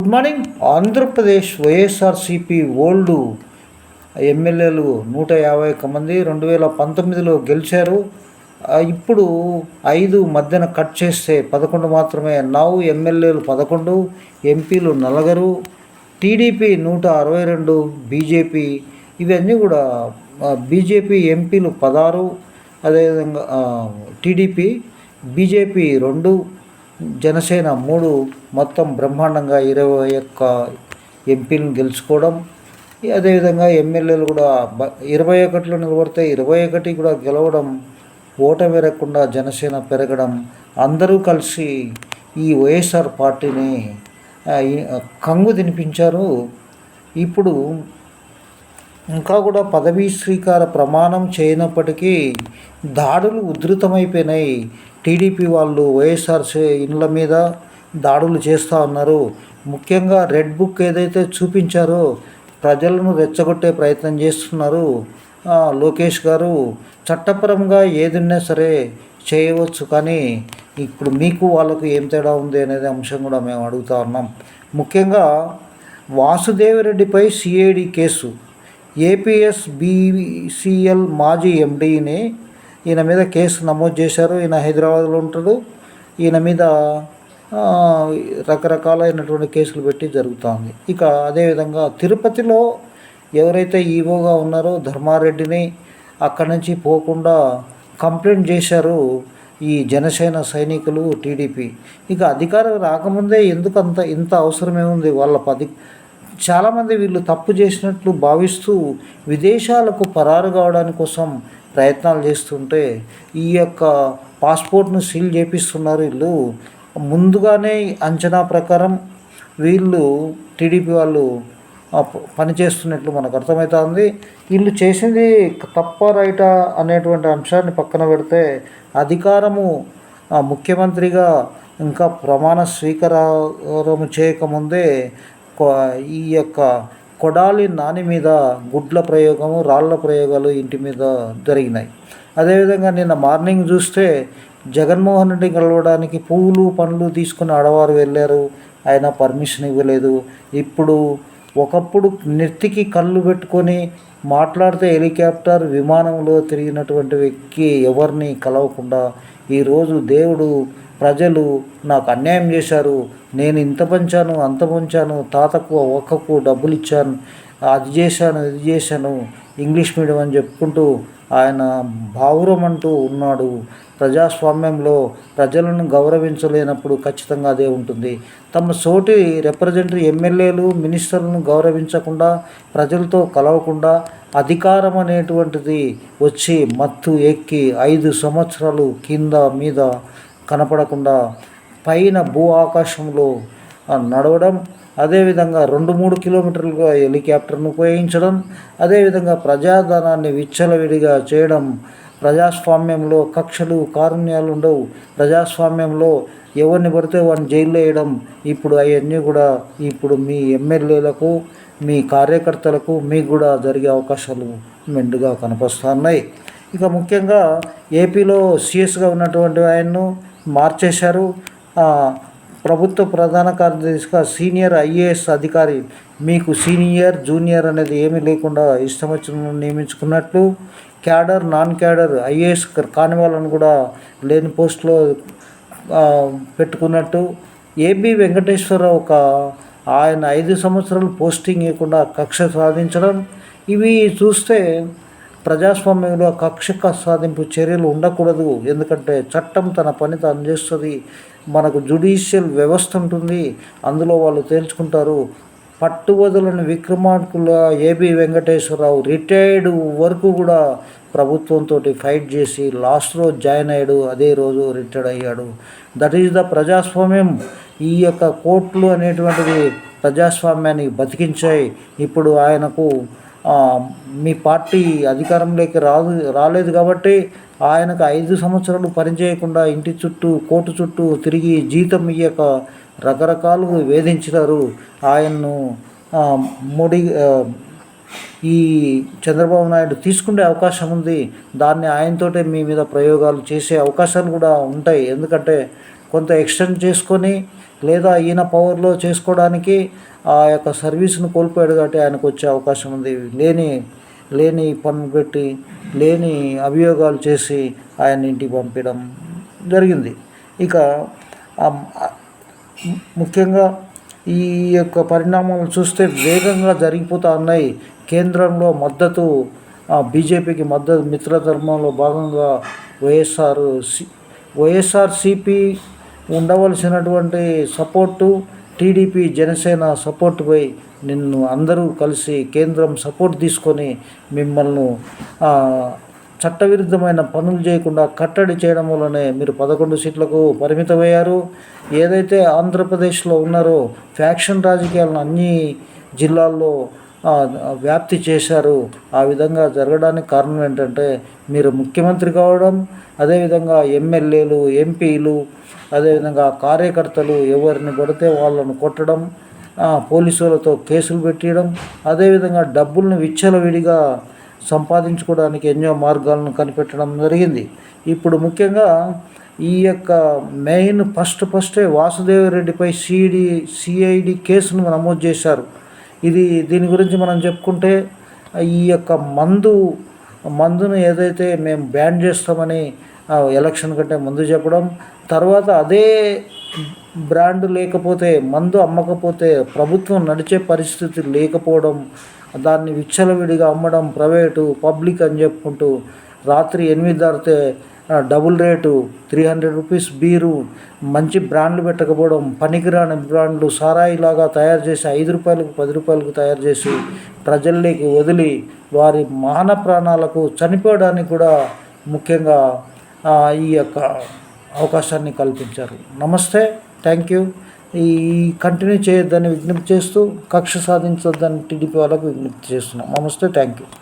Good morning. Andhra Pradesh YSRCP old ఎమ్మెల్యేలు నూట యాభై ఒక్క మంది రెండు వేల పంతొమ్మిదిలో గెలిచారు. ఇప్పుడు ఐదు మధ్యన కట్ చేస్తే పదకొండు మాత్రమే. నౌ ఎమ్మెల్యేలు పదకొండు ఎంపీలు నలగరు టీడీపీ నూట అరవై రెండు బీజేపీ ఇవన్నీ కూడా బీజేపీ ఎంపీలు పదహారు అదేవిధంగా టీడీపీ బీజేపీ రెండు జనసేన మూడు మొత్తం బ్రహ్మాండంగా ఇరవై ఒక్క ఎంపీలను గెలుచుకోవడం అదేవిధంగా ఎమ్మెల్యేలు కూడా బ- ఇరవై ఒకటిలో నిలబడితే ఇరవై ఒకటి కూడా గెలవడం ఓట వేరకుండా జనసేన పెరగడం అందరూ కలిసి ఈ వైఎస్ఆర్ పార్టీని కంగు తినిపించారు. ఇప్పుడు ఇంకా కూడా పదవీ స్వీకార ప్రమాణం చేయనప్పటికీ దాడులు ఉధృతమైపోయినాయి. టీడీపీ వాళ్ళు వైఎస్ఆర్ ఇండ్ల మీద దాడులు చేస్తూ ఉన్నారు. ముఖ్యంగా రెడ్ బుక్ ఏదైతే చూపించారో ప్రజలను రెచ్చగొట్టే ప్రయత్నం చేస్తున్నారు. లోకేష్ గారు చట్టపరంగా ఏదున్నా సరే చేయవచ్చు కానీ ఇప్పుడు మీకు వాళ్ళకు ఏం తేడా ఉంది అనేది అంశం కూడా మేము అడుగుతా ఉన్నాం. ముఖ్యంగా వాసుదేవరెడ్డిపై సిఐడి కేసు. ఏపీఎస్ బీసీఎల్ మాజీ ఎండీని ఈయన మీద కేసు నమోదు చేశారు. ఈయన హైదరాబాద్లో ఉంటాడు. ఈయన మీద రకరకాలైనటువంటి కేసులు పెట్టి జరుగుతోంది ఇక అదేవిధంగా తిరుపతిలో ఎవరైతే ఈవోగా ఉన్నారో ధర్మారెడ్డిని అక్కడి నుంచి పోకుండా కంప్లైంట్ చేశారు ఈ జనసేన సైనికులు టీడీపీ. ఇక అధికారం రాకముందే ఎందుకు అంత ఇంత అవసరమే ఉంది వాళ్ళ పది చాలామంది వీళ్ళు తప్పు చేసినట్లు భావిస్తూ విదేశాలకు పరారు కావడానికి కోసం ప్రయత్నాలు చేస్తుంటే ఈ యొక్క పాస్పోర్ట్ను సీల్ చేపిస్తున్నారు వీళ్ళు. ముందుగానే అంచనా ప్రకారం వీళ్ళు టీడీపీ వాళ్ళు పనిచేస్తున్నట్లు మనకు అర్థమవుతుంది వీళ్ళు చేసింది తప్ప రైట అనేటువంటి అంశాన్ని పక్కన పెడితే అధికారము ముఖ్యమంత్రిగా ఇంకా ప్రమాణ స్వీకారం చేయకముందే ఈ యొక్క కొడాలి నాని మీద గుడ్ల ప్రయోగము రాళ్ళ ప్రయోగాలు ఇంటి మీద జరిగినాయి. అదేవిధంగా నిన్న మార్నింగ్ చూస్తే జగన్మోహన్ రెడ్డి కలవడానికి పువ్వులు పండ్లు తీసుకుని ఆడవారు వెళ్ళారు. ఆయన పర్మిషన్ ఇవ్వలేదు. ఇప్పుడు ఒకప్పుడు నెత్తికి కళ్ళు పెట్టుకొని మాట్లాడితే హెలికాప్టర్ విమానంలో తిరిగినటువంటి వ్యక్తి ఎవరిని కలవకుండా ఈరోజు దేవుడు ప్రజలు నాకు అన్యాయం చేశారు. నేను ఇంత పంచాను అంత పంచాను. తాతకు ఒక్కకు డబ్బులు ఇచ్చాను అది చేశాను ఇది చేశాను. ఇంగ్లీష్ మీడియం అని చెప్పుకుంటూ ఆయన బావురం అంటూ ఉన్నాడు. ప్రజాస్వామ్యంలో ప్రజలను గౌరవించలేనప్పుడు ఖచ్చితంగా అదే ఉంటుంది. తమ సోటి రిప్రజెంటేటివ్ ఎమ్మెల్యేలు మినిస్టర్లను గౌరవించకుండా ప్రజలతో కలవకుండా అధికారం అనేటువంటిది వచ్చి మత్తు ఎక్కి ఐదు సంవత్సరాలు కింద మీద కనపడకుండా పైన భూ ఆకాశంలో నడవడం అదేవిధంగా రెండు మూడు కిలోమీటర్లుగా హెలికాప్టర్ను ఉపయోగించడం అదేవిధంగా ప్రజాధనాన్ని విచ్చలవిడిగా చేయడం ప్రజాస్వామ్యంలో కక్షలు కారుణ్యాలు ఉండవు. ప్రజాస్వామ్యంలో ఎవరిని పడితే వాడిని జైల్లో వేయడం. ఇప్పుడు అవన్నీ కూడా ఇప్పుడు మీ ఎమ్మెల్యేలకు మీ కార్యకర్తలకు మీకు కూడా జరిగే అవకాశాలు మెండుగా కనిపిస్తున్నాయి ఇక ముఖ్యంగా ఏపీలో సిఎస్గా ఉన్నటువంటి ఆయన్ను మార్చేశారు. ప్రభుత్వ ప్రధాన కార్యదర్శిగా సీనియర్ ఐఏఎస్ అధికారి మీకు సీనియర్ జూనియర్ అనేది ఏమీ లేకుండా ఇష్టం వచ్చిన నియమించుకున్నట్లు క్యాడర్ నాన్ క్యాడర్ ఐఏఎస్ కాని వాళ్ళని కూడా లేని పోస్టులో పెట్టుకున్నట్టు ఏబి వెంకటేశ్వరరావు ఒక ఆయన ఐదు సంవత్సరాలు పోస్టింగ్ ఇవ్వకుండా కక్ష సాధించడం ఇవి చూస్తే ప్రజాస్వామ్యంలో కక్ష సాధింపు చర్యలు ఉండకూడదు. ఎందుకంటే చట్టం తన పని తాను చేస్తుంది. మనకు జుడిషియల్ వ్యవస్థ ఉంటుంది. అందులో వాళ్ళు తేల్చుకుంటారు. పట్టువదలని విక్రమార్కుల ఏబి వెంకటేశ్వరరావు రిటైర్డ్ వరకు కూడా ప్రభుత్వంతో ఫైట్ చేసి లాస్ట్ రోజు జాయిన్ అయ్యాడు. అదే రోజు రిటైర్డ్ అయ్యాడు. దట్ ఈజ్ ద ప్రజాస్వామ్యం. ఈ యొక్క కోర్టులు అనేటువంటిది ప్రజాస్వామ్యాన్ని బతికించాయి. ఇప్పుడు ఆయనకు మీ పార్టీ అధికారంలోకి రాదు రాలేదు కాబట్టి ఆయనకు ఐదు సంవత్సరాలు పనిచేయకుండా ఇంటి చుట్టూ కోర్టు చుట్టూ తిరిగి జీతం ఇయ్యక రకరకాలు వేధించినారు. ఆయన్ను మోడీ ఈ చంద్రబాబు నాయుడు తీసుకునే అవకాశం ఉంది. దాన్ని ఆయనతోటే మీ మీద ప్రయోగాలు చేసే అవకాశాలు కూడా ఉంటాయి. ఎందుకంటే కొంత ఎక్స్టెండ్ చేసుకొని లేదా ఈయన పవర్లో చేసుకోవడానికి ఆ యొక్క సర్వీస్ను కోల్పోయాడు కాబట్టి ఆయనకు వచ్చే అవకాశం ఉంది. లేని లేని పన్ను పెట్టి లేని అభియోగాలు చేసి ఆయన ఇంటికి పంపించడం జరిగింది. ఇక ముఖ్యంగా ఈ యొక్క పరిణామాలు చూస్తే వేగంగా జరిగిపోతూ ఉన్నాయి. కేంద్రంలో మద్దతు బీజేపీకి మద్దతు మిత్రధర్మంలో భాగంగా వైఎస్ఆర్ సి వైఎస్ఆర్సిపి ఉండవలసినటువంటి సపోర్టు టీడీపీ జనసేన సపోర్టుపై నిన్ను అందరూ కలిసి కేంద్రం సపోర్ట్ తీసుకొని మిమ్మల్ని చట్టవిరుద్ధమైన పనులు చేయకుండా కట్టడి చేయడం వల్లనే మీరు పదకొండు సీట్లకు పరిమితమయ్యారు. ఏదైతే ఆంధ్రప్రదేశ్లో ఉన్నారో ఫ్యాక్షన్ రాజకీయాలను అన్ని జిల్లాల్లో వ్యాప్తి చేశారు. ఆ విధంగా జరగడానికి కారణం ఏంటంటే మీరు ముఖ్యమంత్రి కావడం అదేవిధంగా ఎమ్మెల్యేలు ఎంపీలు అదేవిధంగా కార్యకర్తలు ఎవరిని పడితే వాళ్ళను కొట్టడం పోలీసులతో కేసులు పెట్టియడం అదేవిధంగా డబ్బుల్ని విచ్చలవిడిగా సంపాదించుకోవడానికి ఎన్నో మార్గాలను కనిపెట్టడం జరిగింది. ఇప్పుడు ముఖ్యంగా ఈ యొక్క మెయిన్ ఫస్ట్ ఫస్టే వాసుదేవరెడ్డిపై సిడి సిఐడి కేసును నమోదు చేశారు. ఇది దీని గురించి మనం చెప్పుకుంటే ఈ యొక్క మందు మందును ఏదైతే మేము బ్యాన్ చేస్తామని ఎలక్షన్ కంటే ముందు చెప్పడం తర్వాత అదే బ్రాండ్ లేకపోతే మందు అమ్మకపోతే ప్రభుత్వం నడిచే పరిస్థితి లేకపోవడం దాన్ని విచ్చలవిడిగా అమ్మడం ప్రైవేటు పబ్లిక్ అని చెప్పుకుంటూ రాత్రి ఎనిమిది దాటితే double rate three hundred rupees beer మంచి బ్రాండ్లు పెట్టకపోవడం పనికిరాని బ్రాండ్లు సారాయిలాగా తయారు చేసి ఐదు రూపాయలకు పది రూపాయలకు తయారు చేసి ప్రజల్లోకి వదిలి వారి మాన ప్రాణాలకు చనిపోవడానికి కూడా ముఖ్యంగా ఈ యొక్క అవకాశాన్ని కల్పించారు. నమస్తే థ్యాంక్ యూ ఈ కంటిన్యూ చేయొద్దని విజ్ఞప్తి చేస్తూ కక్ష సాధించొద్దని టీడీపీ వాళ్ళకు విజ్ఞప్తి చేస్తున్నాం. నమస్తే థ్యాంక్ యూ